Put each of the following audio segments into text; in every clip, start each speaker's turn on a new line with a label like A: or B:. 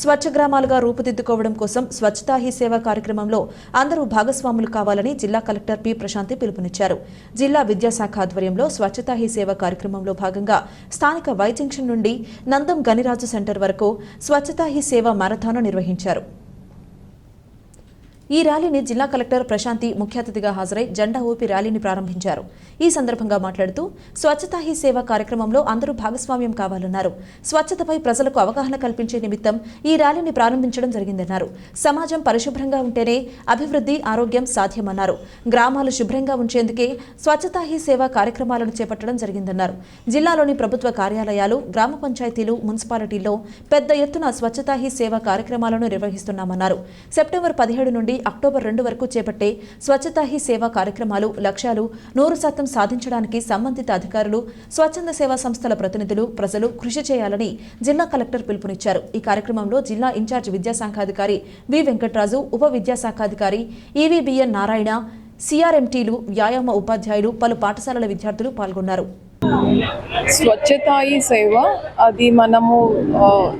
A: స్వచ్ఛ గ్రామాలుగా రూపుదిద్దుకోవడం కోసం స్వచ్ఛతా హీ సేవ కార్యక్రమంలో అందరూ భాగస్వాములు కావాలని జిల్లా కలెక్టర్ పి ప్రశాంతి పిలుపునిచ్చారు. జిల్లా విద్యాశాఖ ఆధ్వర్యంలో స్వచ్ఛతా హీ సేవ కార్యక్రమంలో భాగంగా స్థానిక వై జంక్షన్ నుండి నందం గనిరాజు సెంటర్ వరకు స్వచ్ఛతా హీ సేవ మారథాన్ నిర్వహించారు. ఈ ర్యాలీని జిల్లా కలెక్టర్ ప్రశాంతి ముఖ్య అతిథిగా హాజరై జెండా ఊపి ర్యాలీని ప్రారంభించారు. ఈ సందర్భంగా మాట్లాడుతూ స్వచ్ఛతా హీ సేవ కార్యక్రమంలో అందరూ భాగస్వామ్యం కావాలన్నారు. స్వచ్ఛతపై ప్రజలకు అవగాహన కల్పించే నిమిత్తం ఈ ర్యాలీని ప్రారంభించడం జరిగిందన్నారు. సమాజం పరిశుభ్రంగా ఉంటేనే అభివృద్ధి ఆరోగ్యం సాధ్యమన్నారు. గ్రామాలు శుభ్రంగా ఉంచేందుకే స్వచ్ఛతా హీ సేవ కార్యక్రమాలను చేపట్టడం జరిగిందన్నారు. జిల్లాలోని ప్రభుత్వ కార్యాలయాలు గ్రామ పంచాయతీలు మున్సిపాలిటీల్లో పెద్ద ఎత్తున స్వచ్ఛతా హీ సేవ కార్యక్రమాలను నిర్వహిస్తున్నామన్నారు. సెప్టెంబర్ పదిహేడు నుండి అక్టోబర్ రెండు వరకు చేపట్టే స్వచ్ఛతా హీ సేవ కార్యక్రమాలు లక్ష్యాలు నూరు శాతం సాధించడానికి సంబంధిత అధికారులు స్వచ్ఛంద సేవా సంస్థల ప్రతినిధులు ప్రజలు కృషి చేయాలని జిల్లా కలెక్టర్ పిలుపునిచ్చారు. ఈ కార్యక్రమంలో జిల్లా ఇన్ఛార్జ్ విద్యాశాఖాధికారి వి వెంకట్రాజు ఉప విద్యాశాఖాధికారి ఈవీబీఎన్ నారాయణ సిఆర్ఎంటీలు వ్యాయామ ఉపాధ్యాయులు పలు పాఠశాలల విద్యార్థులు పాల్గొన్నారు.
B: స్వచ్ఛతాయి ఈ సేవ. అది మనము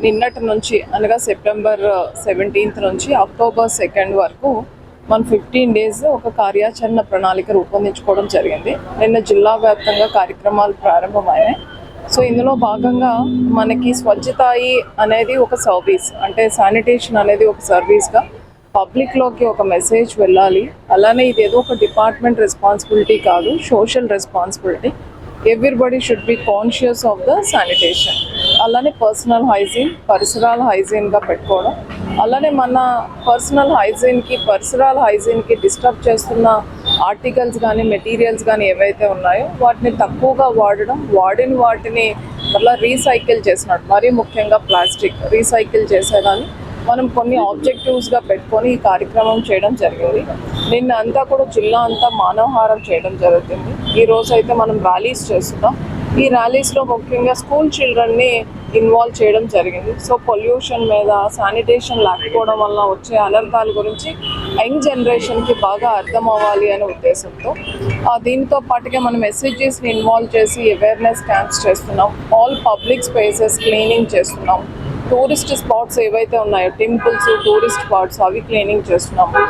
B: నిన్నటి నుంచి అనగా సెప్టెంబర్ సెవెంటీన్త్ నుంచి అక్టోబర్ సెకండ్ వరకు మన ఫిఫ్టీన్ డేస్ ఒక కార్యాచరణ ప్రణాళిక రూపొందించుకోవడం జరిగింది. నిన్న జిల్లా వ్యాప్తంగా కార్యక్రమాలు ప్రారంభమైనాయి. సో ఇందులో భాగంగా మనకి స్వచ్ఛతాయి అనేది ఒక సర్వీస్ అంటే శానిటేషన్ అనేది ఒక సర్వీస్గా పబ్లిక్లోకి ఒక మెసేజ్ వెళ్ళాలి. అలానే ఇది ఏదో ఒక డిపార్ట్మెంట్ రెస్పాన్సిబిలిటీ కాదు social responsibility. Everybody should be conscious of the sanitation అలానే పర్సనల్ హైజీన్ పరిసరాల హైజీన్గా పెట్టుకోవడం. అలానే మన పర్సనల్ హైజీన్కి పరిసరాల హైజీన్కి డిస్టర్బ్ చేస్తున్న ఆర్టికల్స్ కానీ మెటీరియల్స్ కానీ ఏవైతే ఉన్నాయో వాటిని తక్కువగా వాడడం వాడిన వాటిని మళ్ళీ రీసైకిల్ చేసినట్టు మరీ ముఖ్యంగా ప్లాస్టిక్ రీసైకిల్ చేసేదాన్ని. మనం కొన్ని ఆబ్జెక్టివ్స్గా పెట్టుకొని ఈ కార్యక్రమం చేయడం జరిగింది. నిన్న అంతా కూడా జిల్లా అంతా మానవహారం చేయడం జరుగుతుంది. ఈ రోజు అయితే మనం ర్యాలీస్ చేస్తున్నాం. ఈ ర్యాలీస్లో ముఖ్యంగా స్కూల్ చిల్డ్రన్ని ఇన్వాల్వ్ చేయడం జరిగింది. సో పొల్యూషన్ మీద శానిటేషన్ లేకపోవడం వల్ల వచ్చే అనర్థాల గురించి యంగ్ జనరేషన్కి బాగా అర్థం అవ్వాలి అనే ఉద్దేశంతో దీనితో దీంతో పాటుగా మనం ఎస్హెచ్జీస్ని ఇన్వాల్వ్ చేసి అవేర్నెస్ క్యాంప్స్ చేస్తున్నాం. ఆల్ పబ్లిక్ స్పేసెస్ క్లీనింగ్ చేస్తున్నాం. టూరిస్ట్ స్పాట్స్ ఏవైతే ఉన్నాయో టెంపుల్స్ టూరిస్ట్ స్పాట్స్ అవి క్లీనింగ్ చేస్తున్నాము.